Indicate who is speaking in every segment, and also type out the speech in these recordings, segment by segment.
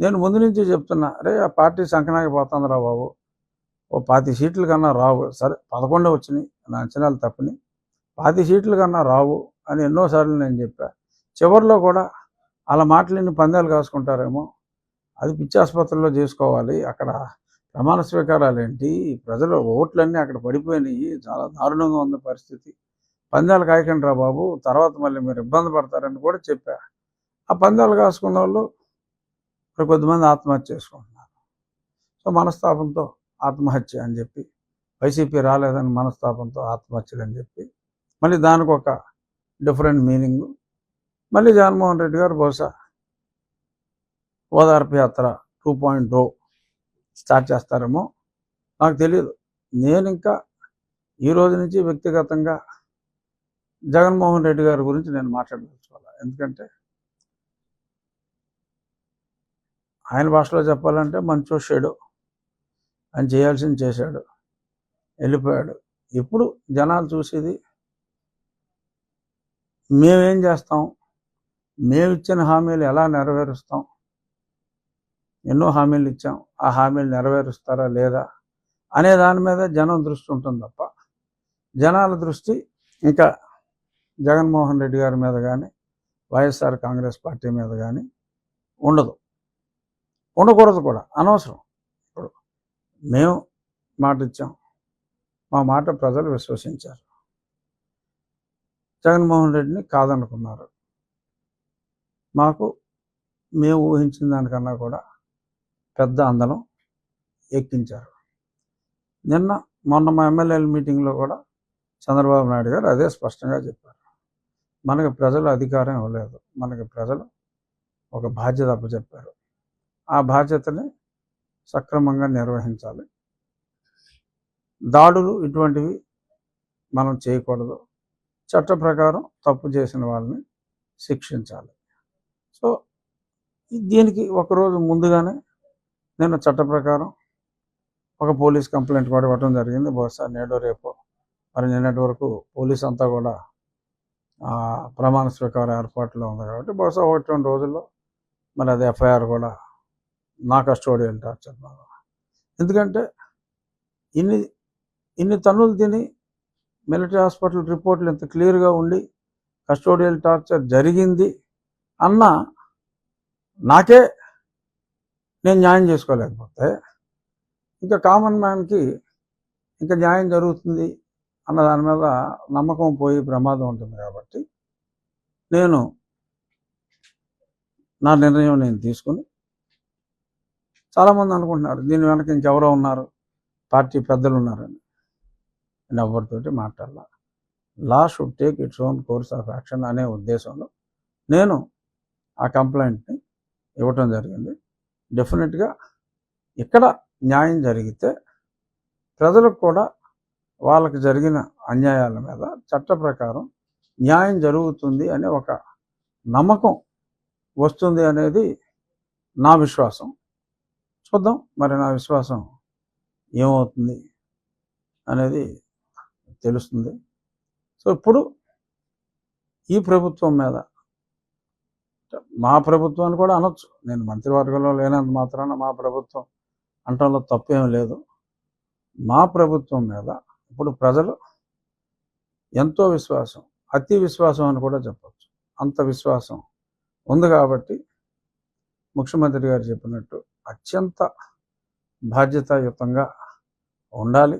Speaker 1: నేను ముందు నుంచి చెప్తున్నా అరే ఆ పార్టీ సంకనాకి పోతుందిరా బాబు. ఓ పాతి సీట్ల కన్నా రావు. సరే పదకొండే వచ్చినాయి. నా అంచనాలు తప్పని పాతి సీట్ల కన్నా రావు అని ఎన్నోసార్లు నేను చెప్పా. చివరిలో కూడా అలా మాటలని పందాలు కాసుకుంటారేమో అది పిచ్చి ఆసుపత్రిలో చేసుకోవాలి. అక్కడ ప్రమాణ స్వీకారాలు ఏంటి ప్రజల ఓట్లన్నీ అక్కడ పడిపోయినాయి. చాలా దారుణంగా ఉంది పరిస్థితి. పందాలు కాయకండి రా బాబు. తర్వాత మళ్ళీ మీరు ఇబ్బంది పడతారని కూడా చెప్పా. ఆ పందాలు కాసుకున్న వాళ్ళు మరి కొద్దిమంది ఆత్మహత్య చేసుకుంటున్నారు. సో మనస్తాపంతో ఆత్మహత్య అని చెప్పి వైసీపీ రాలేదని మనస్తాపంతో ఆత్మహత్యలు అని చెప్పి మళ్ళీ దానికి ఒక డిఫరెంట్ మీనింగ్. మళ్ళీ జగన్మోహన్ రెడ్డి గారు బహుశా ఓదార్పు యాత్ర టూ పాయింట్ ఓ స్టార్ట్ చేస్తారేమో నాకు తెలియదు నేను ఇంకా ఈ రోజు నుంచి వ్యక్తిగతంగా జగన్మోహన్ రెడ్డి గారి గురించి నేను మాట్లాడదలుచుకోవాలి. ఎందుకంటే ఆయన భాషలో చెప్పాలంటే మంచో షేడో ఆయన చేయాల్సింది చేశాడు. వెళ్ళిపోయాడు. ఇప్పుడు జనాలు చూసేది? మేమేం చేస్తాం? మేము ఇచ్చిన హామీలు ఎలా నెరవేరుస్తాం? ఎన్నో హామీలు ఇచ్చాం. ఆ హామీలు నెరవేరుస్తారా లేదా? అనే దాని మీద జనం దృష్టి ఉంటుంది తప్ప జనాల దృష్టి ఇంకా జగన్మోహన్ రెడ్డి గారి మీద కానీ వైఎస్ఆర్ కాంగ్రెస్ పార్టీ మీద కానీ ఉండదు. ఉండకూడదు కూడా. అనవసరం. ఇప్పుడు మేము మాట ఇచ్చాం మా మాట ప్రజలు విశ్వసించారు. జగన్మోహన్ రెడ్డిని కాదనుకున్నారు. మాకు మేము ఊహించిన దానికన్నా కూడా పెద్ద అందలం ఎక్కించారు. నిన్న మొన్న మా ఎమ్మెల్యేల మీటింగ్లో కూడా చంద్రబాబు నాయుడు గారు అదే స్పష్టంగా చెప్పారు. మనకి ప్రజలు అధికారం ఇవ్వలేదు. మనకి ప్రజలు ఒక బాధ్యత అప్పచెప్పారు. ఆ బాధ్యతని సక్రమంగా నిర్వహించాలి. దాడులు ఇటువంటివి మనం చేయకూడదు. చట్ట ప్రకారం తప్పు చేసిన వాళ్ళని శిక్షించాలి. సో దీనికి ఒకరోజు ముందుగానే నేను చట్ట ప్రకారం ఒక పోలీస్ కంప్లైంట్ కూడా ఇవ్వడం జరిగింది. బహుశా నేడో రేపో. మరి నిన్నటి వరకు పోలీస్ అంతా కూడా ప్రమాణ స్వీకార ఏర్పాట్లో ఉంది కాబట్టి బహుశా ఒకటి రెండు రోజుల్లో మరి అది ఎఫ్ఐఆర్ కూడా నా కస్టోడియల్ టార్చర్ మీద ఎందుకంటే ఇన్ని ఇన్ని తన్నులు తిని మిలిటరీ హాస్పిటల్ రిపోర్ట్లు ఇంత క్లియర్గా ఉండి కస్టోడియల్ టార్చర్ జరిగింది అన్న నాకే నేను న్యాయం చేసుకోలేకపోతే ఇంకా కామన్ మ్యాన్కి ఇంకా న్యాయం జరుగుతుంది అన్న దాని మీద నమ్మకం పోయి ప్రమాదం ఉంటుంది కాబట్టి నేను నా నిర్ణయం నేను తీసుకుని చాలామంది అనుకుంటున్నారు దీని వెనక ఇంకెవరో ఉన్నారు పార్టీ పెద్దలు ఉన్నారని. నేను ఎవరితోటి మాట్లాడాల. Law should take its own course of action అనే ఉద్దేశంలో నేను ఆ కంప్లైంట్ని ఇవ్వటం జరిగింది. డెఫినెట్గా ఇక్కడ న్యాయం జరిగితే ప్రజలకు కూడా వాళ్ళకి జరిగిన అన్యాయాల మీద చట్ట ప్రకారం న్యాయం జరుగుతుంది అనే ఒక నమ్మకం వస్తుంది అనేది నా విశ్వాసం. చూద్దాం. మరి నా విశ్వాసం ఏమవుతుంది అనేది తెలుస్తుంది. సో ఇప్పుడు ఈ ప్రభుత్వం మీద మా ప్రభుత్వాన్ని కూడా అనొచ్చు. నేను మంత్రివర్గంలో లేనంత మాత్రాన మా ప్రభుత్వం అంటంలో తప్పేం లేదు. మా ప్రభుత్వం మీద ఇప్పుడు ప్రజలు ఎంతో విశ్వాసం అతి విశ్వాసం అని కూడా చెప్పచ్చు. అంత విశ్వాసం ఉంది కాబట్టి ముఖ్యమంత్రి గారు చెప్పినట్టు అత్యంత బాధ్యతాయుతంగా ఉండాలి.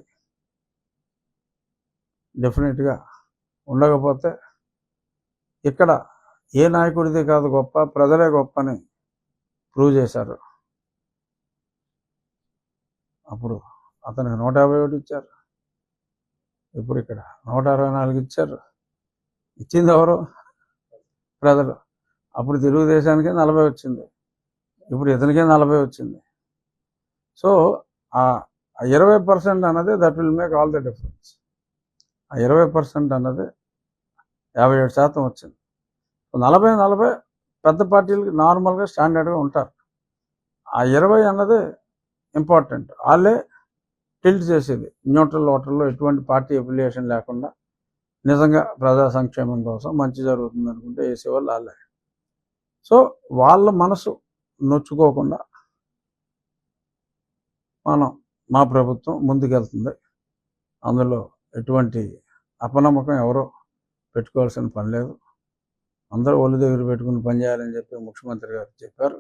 Speaker 1: డెఫినెట్గా ఉండకపోతే ఇక్కడ ఏ నాయకుడిది కాదు గొప్ప ప్రజలే గొప్ప అని ప్రూవ్ చేశారు. అప్పుడు అతనికి నూట యాభై ఒకటి ఇచ్చారు. ఇప్పుడు ఇక్కడ నూట అరవై నాలుగు ఇచ్చారు. ఇచ్చింది ఎవరు? ప్రజలు. అప్పుడు తెలుగుదేశానికి నలభై వచ్చింది. ఇప్పుడు ఇతనికే నలభై వచ్చింది. సో ఆ ఇరవై పర్సెంట్ అన్నది that will make all the difference. ఆ ఇరవై పర్సెంట్ అన్నది యాభై ఏడు శాతం వచ్చింది. నలభై నలభై పెద్ద పార్టీలకి నార్మల్గా స్టాండర్డ్గా ఉంటారు. ఆ ఇరవై అన్నది ఇంపార్టెంట్. వాళ్ళే టిల్ట్ చేసేది. న్యూట్రల్ ఓటర్లో ఎటువంటి పార్టీ అఫిలియేషన్ లేకుండా నిజంగా ప్రజా సంక్షేమం కోసం మంచి జరుగుతుంది అనుకుంటే వేసేవాళ్ళు వాళ్ళే. సో వాళ్ళ మనసు నొచ్చుకోకుండా మనం మా ప్రభుత్వం ముందుకెళ్తుంది. అందులో ఎటువంటి అపనమ్మకం ఎవరో పెట్టుకోవాల్సిన పని లేదు. అందరూ ఒళ్ళు దగ్గర పెట్టుకుని పని చేయాలని చెప్పి ముఖ్యమంత్రి గారు చెప్పారు.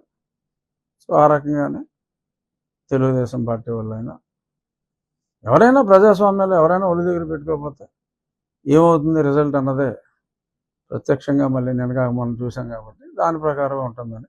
Speaker 1: సో ఆ రకంగానే తెలుగుదేశం పార్టీ వాళ్ళైనా ఎవరైనా ప్రజాస్వామ్యంలో ఎవరైనా ఒళ్ళు దగ్గర పెట్టుకోకపోతే ఏమవుతుంది రిజల్ట్ అన్నదే ప్రత్యక్షంగా మళ్ళీ నిన్నగా మనం చూసాం కాబట్టి దాని ప్రకారం ఉంటుందని